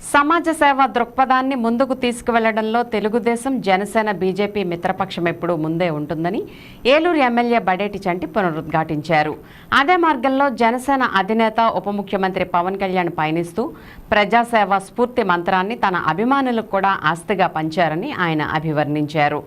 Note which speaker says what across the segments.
Speaker 1: సమాజ సేవ దృక్పథాన్ని ముందుకు తీసుకువెళ్ళడంలో తెలుగుదేశం జనసేన బీజేపీ మిత్రపక్షం ఎప్పుడూ ముందే ఉంటుందని ఏలూరు ఎమ్మెల్యే బడేటి చంటి పునరుద్ఘాటించారు. అదే మార్గంలో జనసేన అధినేత ఉప ముఖ్యమంత్రి పవన్ కళ్యాణ్ పయనిస్తూ ప్రజాసేవ స్ఫూర్తి మంత్రాన్ని తన అభిమానులకు కూడా ఆస్తిగా పంచారని ఆయన అభివర్ణించారు.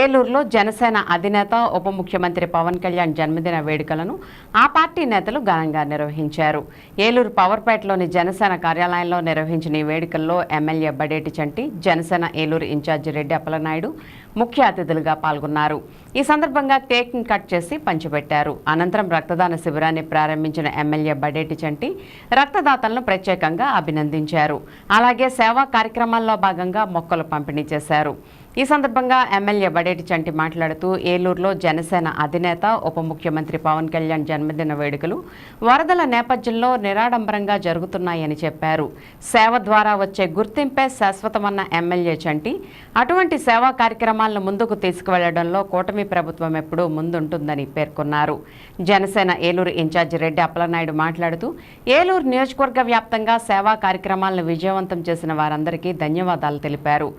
Speaker 1: ఏలూరులో జనసేన అధినేత ఉప ముఖ్యమంత్రి పవన్ కళ్యాణ్ జన్మదిన వేడుకలను ఆ పార్టీ నేతలు ఘనంగా నిర్వహించారు. ఏలూరు పవర్పేటలోని జనసేన కార్యాలయంలో నిర్వహించిన వేడుకల్లో ఎమ్మెల్యే బడేటి చంటి జనసేన ఏలూరు ఇన్ఛార్జి రెడ్డి అప్పలనాయుడు ముఖ్య అతిథులుగా పాల్గొన్నారు. ఈ సందర్భంగా కేక్ను కట్ చేసి పంచిపెట్టారు. అనంతరం రక్తదాన శిబిరాన్ని ప్రారంభించిన ఎమ్మెల్యే బడేటి చంటి రక్తదాతలను ప్రత్యేకంగా అభినందించారు. అలాగే సేవా కార్యక్రమాల్లో భాగంగా మొక్కలు పంపిణీ చేశారు. ఈ సందర్భంగా ఎమ్మెల్యే బడేటి చంటి మాట్లాడుతూ ఏలూరులో జనసేన అధినేత ఉప ముఖ్యమంత్రి పవన్ కళ్యాణ్ జన్మదిన వేడుకలు వరదల నేపథ్యంలో నిరాడంబరంగా జరుగుతున్నాయని చెప్పారు. సేవ ద్వారా వచ్చే గుర్తింపే శాశ్వతమన్న ఎమ్మెల్యే చంటి అటువంటి సేవా కార్యక్రమాలను ముందుకు తీసుకువెళ్ళడంలో కూటమి ప్రభుత్వం ఎప్పుడూ ముందుంటుందని పేర్కొన్నారు. జనసేన ఏలూరు ఇన్ఛార్జి రెడ్డి అప్పలనాయుడు మాట్లాడుతూ ఏలూరు నియోజకవర్గ వ్యాప్తంగా సేవా కార్యక్రమాలను విజయవంతం చేసిన వారందరికీ ధన్యవాదాలు తెలిపారు.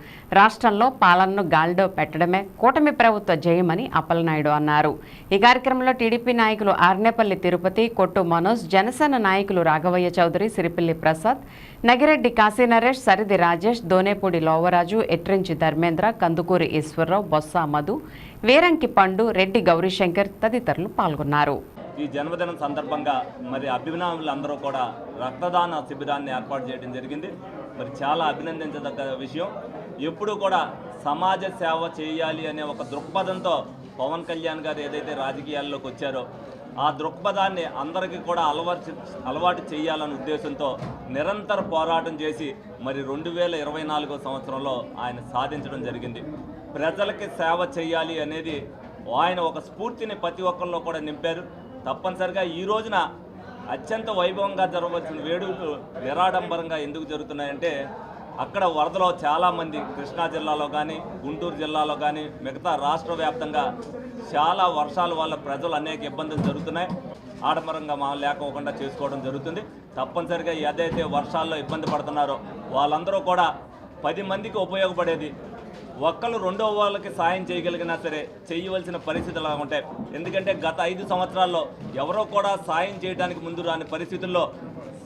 Speaker 1: రాష్ట్రంలో పాల పవన్ను గాలిలో పెట్టడమే కూటమి ప్రభుత్వ జయమని అప్పలనాయుడు అన్నారు. ఈ కార్యక్రమంలో టీడీపీ నాయకులు ఆర్నేపల్లి తిరుపతి కొట్టు మనోజ్ జనసేన నాయకులు రాఘవయ్య చౌదరి సిరిపిల్లి ప్రసాద్ నగిరెడ్డి కాశీ నరేష్ సరిది రాజేష్ దోనేపూడి లోవరాజు ఎట్రించి ధర్మేంద్ర కందుకూరి ఈశ్వరరావు బొత్స మధు వీరంకి పండు రెడ్డి గౌరీశంకర్ తదితరులు పాల్గొన్నారు.
Speaker 2: ఈ జన్మదినం సందర్భంగా మరి అభిమానులందరూ కూడా రక్తదాన శిబిరాన్ని ఏర్పాటు చేయడం జరిగింది. మరి చాలా అభినందించదగ్గ విషయం. ఎప్పుడూ కూడా సమాజ సేవ చేయాలి అనే ఒక దృక్పథంతో పవన్ కళ్యాణ్ గారు ఏదైతే రాజకీయాల్లోకి వచ్చారో ఆ దృక్పథాన్ని అందరికీ కూడా అలవాటు అలవాటు చేయాలనే ఉద్దేశంతో నిరంతర పోరాటం చేసి మరి రెండు వేల ఇరవై నాలుగో సంవత్సరంలో ఆయన సాధించడం జరిగింది. ప్రజలకి సేవ చేయాలి అనేది ఆయన ఒక స్ఫూర్తిని ప్రతి ఒక్కరిలో కూడా నింపారు. తప్పనిసరిగా ఈ రోజున అత్యంత వైభవంగా జరగవలసిన వేడుకలు నిరాడంబరంగా ఎందుకు జరుగుతున్నాయంటే అక్కడ వరదలో చాలామంది కృష్ణా జిల్లాలో కానీ గుంటూరు జిల్లాలో కానీ మిగతా రాష్ట్ర వ్యాప్తంగా చాలా వర్షాల వల్ల ప్రజలు అనేక ఇబ్బందులు జరుగుతున్నాయి. ఆడంబరంగా మా లేకోకుండా చేసుకోవడం జరుగుతుంది. తప్పనిసరిగా ఏదైతే వర్షాల్లో ఇబ్బంది పడుతున్నారో వాళ్ళందరూ కూడా పది మందికి ఉపయోగపడేది. ఒక్కరు రెండో వాళ్ళకి సాయం చేయగలిగినా సరే చేయవలసిన పరిస్థితులు ఉంటాయి. ఎందుకంటే గత ఐదు సంవత్సరాల్లో ఎవరో కూడా సాయం చేయడానికి ముందు రాని పరిస్థితుల్లో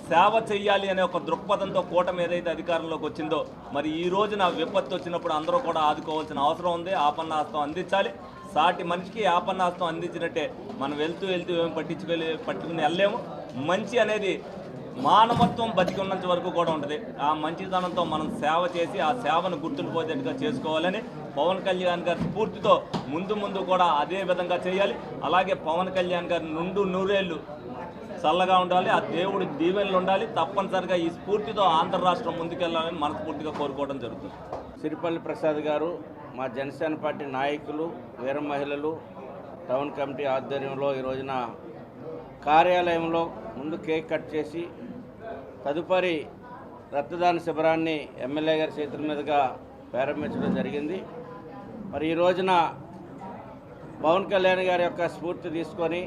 Speaker 2: సేవ చేయాలి అనే ఒక దృక్పథంతో కూటమి ఏదైతే అధికారంలోకి వచ్చిందో మరి ఈ రోజున విపత్తు వచ్చినప్పుడు అందరూ కూడా ఆదుకోవాల్సిన అవసరం ఉంది ఆపన్నాస్తం అందించాలి. సాటి మనిషికి ఆపన్నాస్తం అందించినట్టే మనం వెళ్తూ వెళ్తూ ఏమి పట్టించుకెళ్ళి పట్టుకుని వెళ్ళలేము. మంచి అనేది మానవత్వం బతికి ఉన్నంత వరకు కూడా ఉంటుంది. ఆ మంచితనంతో మనం సేవ చేసి ఆ సేవను గుర్తుండిపోయేట్టుగా చేసుకోవాలని పవన్ కళ్యాణ్ గారి స్ఫూర్తితో ముందు ముందు కూడా అదే విధంగా చేయాలి. అలాగే పవన్ కళ్యాణ్ గారి నుండు నూరేళ్ళు చల్లగా ఉండాలి ఆ దేవుడి దీవెనలు ఉండాలి. తప్పనిసరిగా ఈ స్ఫూర్తితో ఆంధ్ర రాష్ట్రం ముందుకెళ్ళాలని మనస్ఫూర్తిగా కోరుకోవడం జరుగుతుంది.
Speaker 3: సిరిపల్లి ప్రసాద్ గారు మా జనసేన పార్టీ నాయకులు వీర మహిళలు టౌన్ కమిటీ ఆధ్వర్యంలో ఈ రోజున కార్యాలయంలో ముందు కేక్ కట్ చేసి తదుపరి రక్తదాన శిబిరాన్ని ఎమ్మెల్యే గారి చేతుల మీదుగా ప్రారంభించడం జరిగింది. మరి ఈ రోజున పవన్ కళ్యాణ్ గారి యొక్క స్ఫూర్తి తీసుకొని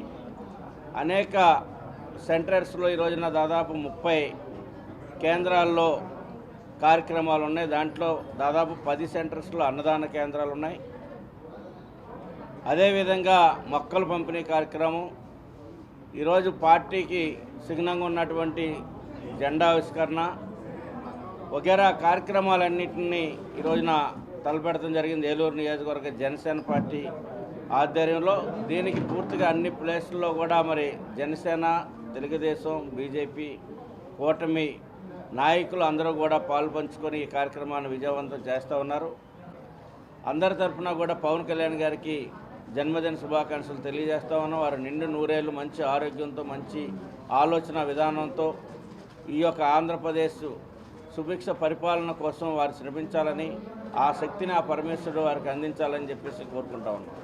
Speaker 3: అనేక సెంటర్స్లో ఈ రోజున దాదాపు ముప్పై కేంద్రాల్లో కార్యక్రమాలు ఉన్నాయి. దాంట్లో దాదాపు పది సెంటర్స్లో అన్నదాన కేంద్రాలు ఉన్నాయి. అదేవిధంగా మొక్కలు పంపిణీ కార్యక్రమం. ఈరోజు పార్టీకి సిగ్నంగా ఉన్నటువంటి జెండా ఆవిష్కరణ. వగేరా కార్యక్రమాలన్నింటినీ ఈ రోజున తలపెడతం జరిగింది. ఏలూరు నియోజకవర్గ జనసేన పార్టీ ఆధ్వర్యంలో. దీనికి పూర్తిగా అన్ని ప్లేసుల్లో కూడా మరి జనసేన తెలుగుదేశం బీజేపీ కూటమి నాయకులు అందరూ కూడా పాలు పంచుకొని ఈ కార్యక్రమాన్ని విజయవంతం చేస్తూ ఉన్నారు. అందరి తరఫున కూడా పవన్ కళ్యాణ్ గారికి జన్మదిన శుభాకాంక్షలు తెలియజేస్తా ఉన్నాం. వారు నిండు నూరేళ్ళు మంచి ఆరోగ్యంతో మంచి ఆలోచన విధానంతో ఈ యొక్క ఆంధ్రప్రదేశ్ సుభిక్ష పరిపాలన కోసం వారు శ్రమించాలని ఆ శక్తిని ఆ పరమేశ్వరుడు వారికి అందించాలని చెప్పేసి కోరుకుంటా ఉన్నాం.